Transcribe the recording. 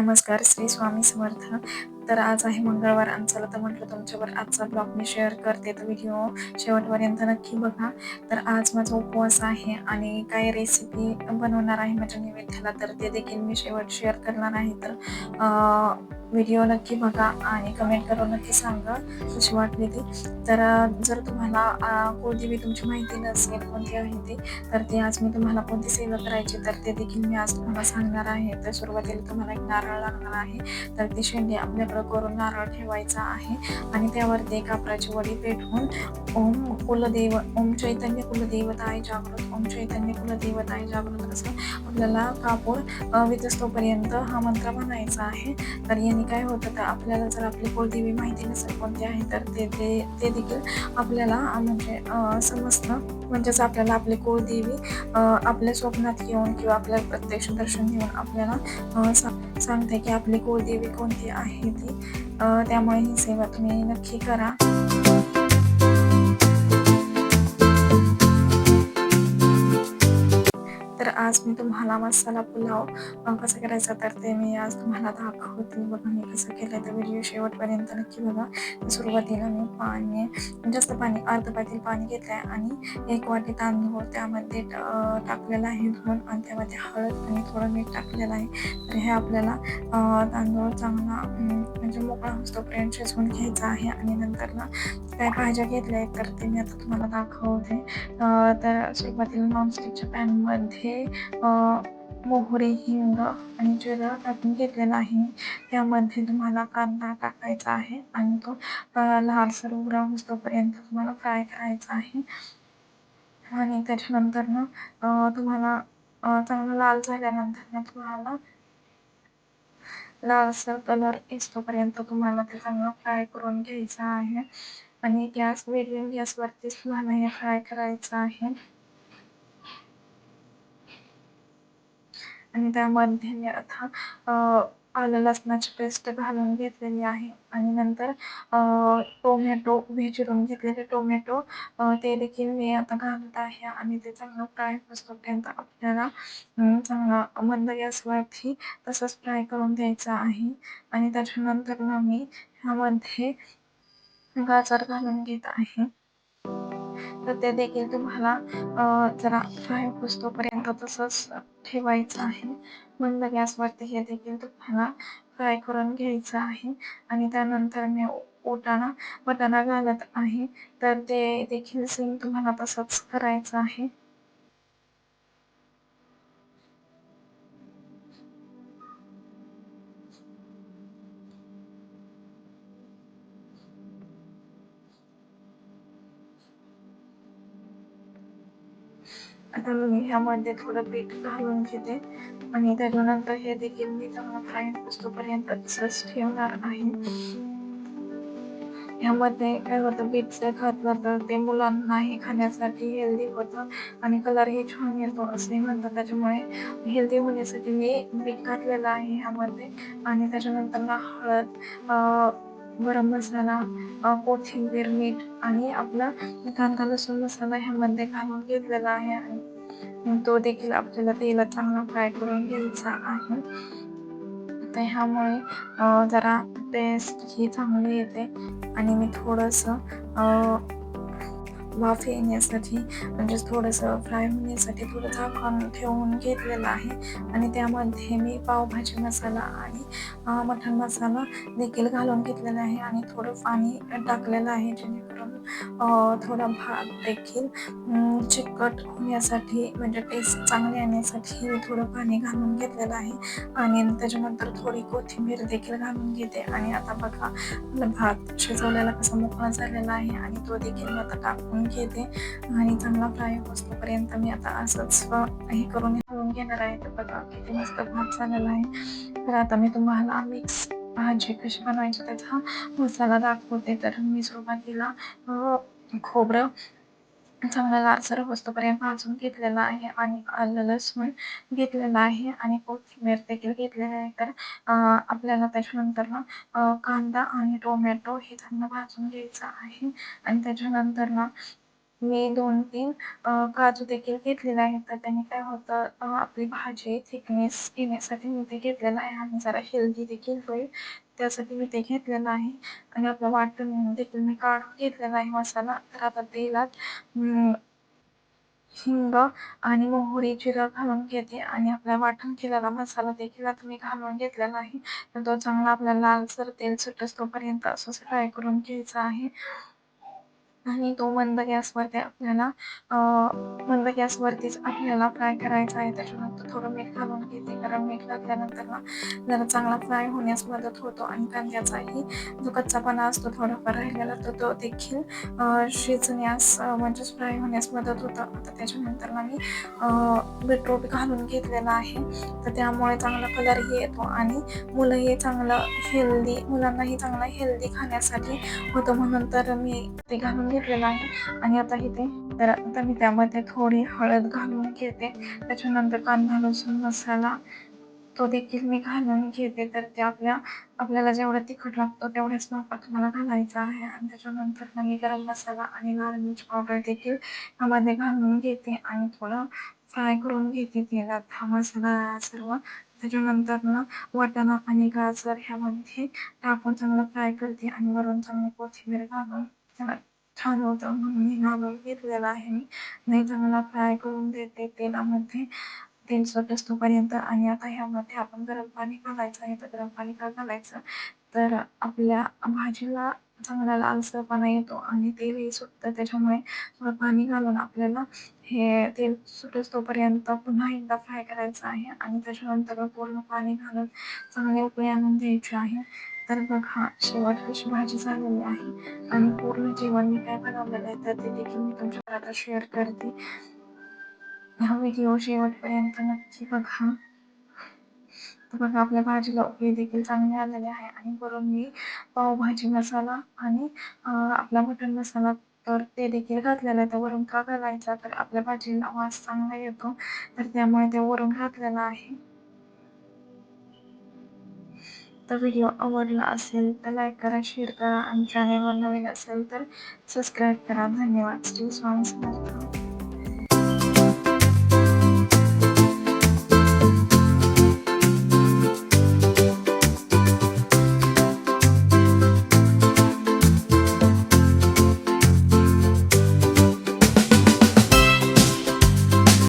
नमस्कार श्री स्वामी समर्थ. तर आज आहे मंगळवार आणि चला तर म्हटलं तुमच्यावर आजचा ब्लॉग मी शेअर करते. तर व्हिडिओ शेवटपर्यंत नक्की बघा. तर आज माझा उपवास आहे आणि काय रेसिपी बनवणार आहे माझ्या नैवेद्याला तर ते देखील मी शेवट शेअर करणार आहे. तर व्हिडिओ नक्की बघा आणि कमेंट करून नक्की सांगा कशी वाटली ती. तर जर तुम्हाला कोणती बी तुमची माहिती नसेल कोणती आहे ती तर ते आज मी तुम्हाला कोणती सेवा करायची तर ते देखील मी आज तुम्हाला सांगणार आहे. तर सुरुवातीला तुम्हाला एक नारळ लागणार आहे. तर ती शेंडी आपल्याकडे करून नारळ ठेवायचा आहे आणि त्यावरती एक कापराची वडी पेटवून ओम कुलदेव ओम चैतन्य कुलदेवताय जागृत ओम चैतन्य कुलदेवताय जागृत असं आपल्याला कापूर अं, विजस्तोपर्यंत हा मंत्र म्हणायचा आहे. तर याने काय होतं तर आपल्याला जर आपली कुलदेवी माहिती नसेल कोणती आहे तर ते ते ते देखील आपल्याला म्हणजे समजतं. म्हणजेच आपल्याला आपली कुलदेवी आपल्या स्वप्नात येऊन किंवा आपल्याला प्रत्यक्ष दर्शन घेऊन आपल्याला सांगते की आपली कुलदेवी कोणती आहे ती. त्यामुळे ही सेवा तुम्ही नक्की करा. आज मी तुम्हाला मसाला पुलाव कसं करायचा तर ते मी आज तुम्हाला दाखवते. बघा मी कसं केलं तर व्हिडिओ शेवटपर्यंत. नक्की बघा. सुरुवातीला मी पाणी जास्त पाणी अर्ध पातील पाणी घेतलं आहे आणि एक वाटी तांदूळ त्यामध्ये टाकलेलं आहे धुवून आणि त्यामध्ये हळद आणि थोडं मीठ टाकलेलं आहे. तर हे आपल्याला तांदूळ चांगला म्हणजे मोकळा होतोपर्यंत शिजवून घ्यायचा आहे आणि नंतर ना काय भाज्या घेतल्या आहेत तर ते मी आता तुम्हाला दाखवते. तर सुरुवातीला नॉनस्टिकच्या पॅनमध्ये मोहरी हिंग आणि जिरं टाकून घेतलेलं आहे त्यामध्ये तुम्हाला कांदा टाकायचा आहे आणि तो लालसर ब्राऊन होतोपर्यंत तुम्हाला फ्राय करायचा आहे. आणि त्याच्यानंतर ना तुम्हाला चांगला लाल झाल्यानंतर ना तुम्हाला लालसर कलर येतोपर्यंत तुम्हाला ते चांगलं फ्राय करून घ्यायचं आहे. आणि गॅस मिडियम गॅसवरतीच तुम्हाला हे फ्राय करायचं आहे. आणि त्यामध्ये मी आता आलं लसणाची पेस्ट घालून घेतलेली आहे. आणि नंतर टोमॅटो भिजवून घेतलेले टोमॅटो ते देखील मी आता घालत आहे. आणि ते चांगलं फ्राय होईपर्यंत आपल्याला चांगला मंद गॅसवरती तसंच फ्राय करून द्यायचं आहे. आणि त्याच्यानंतर ना मी ह्यामध्ये गाजर घालून घेत आहे. तर ते देखील तुम्हाला जरा फ्राय होईपर्यंत तसंच ठेवायचं आहे. मंद गॅसवरती हे देखील तुम्हाला फ्राय करून घ्यायचं आहे. आणि त्यानंतर मी ओटाणा वटाणा घालत आहे. तर ते देखील सेम तुम्हाला तसंच करायचं आहे. आता मी ह्यामध्ये थोडं पीठ घालून घेते. आणि त्याच्यानंतर हे देखील मी चांगलं फ्राय असतोपर्यंत तसंच ठेवणार आहे. ह्यामध्ये काय होतं बीट जर घातलं तर ते मुलांनाही खाण्यासाठी हेल्दी होतं आणि कलरही छान येतो असे म्हणतात. त्याच्यामुळे हेल्दी होण्यासाठी मी बीट घातलेलं आहे ह्यामध्ये. आणि त्याच्यानंतर ना हळद गरम मसाला कोथिंबीर मीठ आणि आपला कांदा लसूण मसाला ह्यामध्ये घालून घेतलेला आहे आणि तो देखील आपल्याला तेलात चांगला फ्राय करून घ्यायचा आहे. तर ह्यामुळे जरा टेस्ट ही चांगली येते आणि मी थोडंसं वाफ येण्यासाठी म्हणजे थोडंसं फ्राय होण्यासाठी थोडं झाकण ठेवून घेतलेलं आहे. आणि त्यामध्ये मी पावभाजी मसाला आणि मटण मसाला देखील घालून घेतलेला आहे. आणि थोडं पाणी टाकलेलं आहे जेणेकरून थोडा भात देखील चिकट होण्यासाठी म्हणजे टेस्ट चांगली येण्यासाठी मी थोडं पाणी घालून घेतलेलं आहे. आणि त्याच्यानंतर थोडी कोथिंबीर देखील घालून घेते. आणि आता बघा भात शिजवलेला कसा मोकळा झालेला आहे. आणि तो देखील मी आता टाकून घेते. आणि चांगला फ्राय होईपर्यंत मी आता असंच हे करून घालून घेणार आहे. तर बघा किती मस्त भात झालेला आहे. तर आता मी तुम्हाला मिक्स भाजी कशी बनवायची त्याचा मसाला दाखवते. तर मी सुरुवातीला खोबरं चांगला लालसर वस्तूपर्यंत भाजून घेतलेला आहे आणि आलं लसूण घेतलेला आहे आणि कोथिंबीर देखील घेतलेलं आहे. तर आपल्याला त्याच्यानंतर ना कांदा आणि टोमॅटो हे त्यांना भाजून घ्यायचं आहे. आणि त्याच्यानंतर ना मी दोन तीन काजू देखील घेतलेले आहेत. तर त्याने काय होतं आपली भाजी थिकनेस येण्यासाठी मी ते घेतलेलं आहे आणि जरा हेल्दी देखील होईल. त्यासाठी मी ते घेतलेलं आहे आणि आपलं वाटण देखील मी काढून घेतलेला आहे मसाला. तर आता तेलात हिंग आणि मोहरी जिरं घालून घेते. आणि आपला वाटण केलेला मसाला देखील आता मी घालून घेतलेला आहे तर तो चांगला आपल्याला लालसर तेल सुटस तोपर्यंत असंच फ्राय करून घ्यायचा आहे. आणि तो मंद गॅसवरती आपल्याला मंद गॅसवरतीच आपल्याला फ्राय करायचा आहे. त्याच्यानंतर थोडं मीठ घालून घेते. कारण मीठ घातल्यानंतर ना जरा चांगला फ्राय होण्यास मदत होतो आणि कांद्याचाही जो कच्चापणा असतो थोडाफार राहिलेला तर तो देखील शिजण्यास म्हणजेच फ्राय होण्यास मदत होतं. आता त्याच्यानंतर ना मी बीटरूट घालून घेतलेला आहे. तर त्यामुळे चांगला कलरही येतो आणि मुलंही चांगलं हेल्दी मुलांनाही चांगला हेल्दी खाण्यासाठी होतं. म्हणून तर मी ते घालून घेतलेलं आहे. आणि आता इथे तर आता मी त्यामध्ये थोडी हळद घालून घेते. त्याच्यानंतर कांदा लसूण मसाला तो देखील मी घालून घेते. तर ते आपल्या आपल्याला जेवढं तिखट लागतो तेवढ्याच मापात मला घालायचं आहे. आणि त्याच्यानंतर मी गरम मसाला आणि लाल मिरची पावडर देखील ह्यामध्ये घालून घेते. आणि थोडं फ्राय करून घेते तेलात हा मसाला सर्व. त्याच्यानंतर ना वाटाणा आणि गाजर ह्यामध्ये टाकून चांगलं फ्राय करते. आणि वरून चांगली कोथिंबीर घालून. त्याला छान होतं म्हणून मी घालून घेतलेला आहे मी. नाही चांगला फ्राय करून देते. तेलामध्ये तेल सुटस तोपर्यंत आणि आता ह्यामध्ये आपण गरम पाणी घालायचं आहे. तर गरम पाणी का घालायचं? तर आपल्या भाजीला चांगला लालसरपणा येतो आणि तेलही सुटतं. त्याच्यामुळे थोडं पाणी घालून आपल्याला हे तेल सुटेस्तोपर्यंत पुन्हा एकदा फ्राय करायचं आहे आणि त्याच्यानंतर पूर्ण पाणी घालून चांगले उकळी आणून द्यायची आहे. तर बघा शेवट भाजी झालेली आहे आणि पूर्ण जेवण मी काय बनवलेलं आहे तर ते देखील मी तुमच्या आता शेअर करते. हा व्हिडिओ शेवटपर्यंत नक्की बघा. तर बघा आपल्या भाजीला उकळी देखील चांगली आलेली आहे आणि वरून मी पावभाजी मसाला आणि आपला मटण मसाला तर ते देखील घातलेलं आहे. तर वरून का घालायचा? तर आपल्या भाजीला वास चांगला येतो. तर त्यामुळे ते वरून घातलेलं आहे. तर व्हिडिओ आवडला असेल तर लाईक करा शेअर करा. आणि चॅनलवर नवीन असेल तर सबस्क्राईब करा. धन्यवाद. Steel songs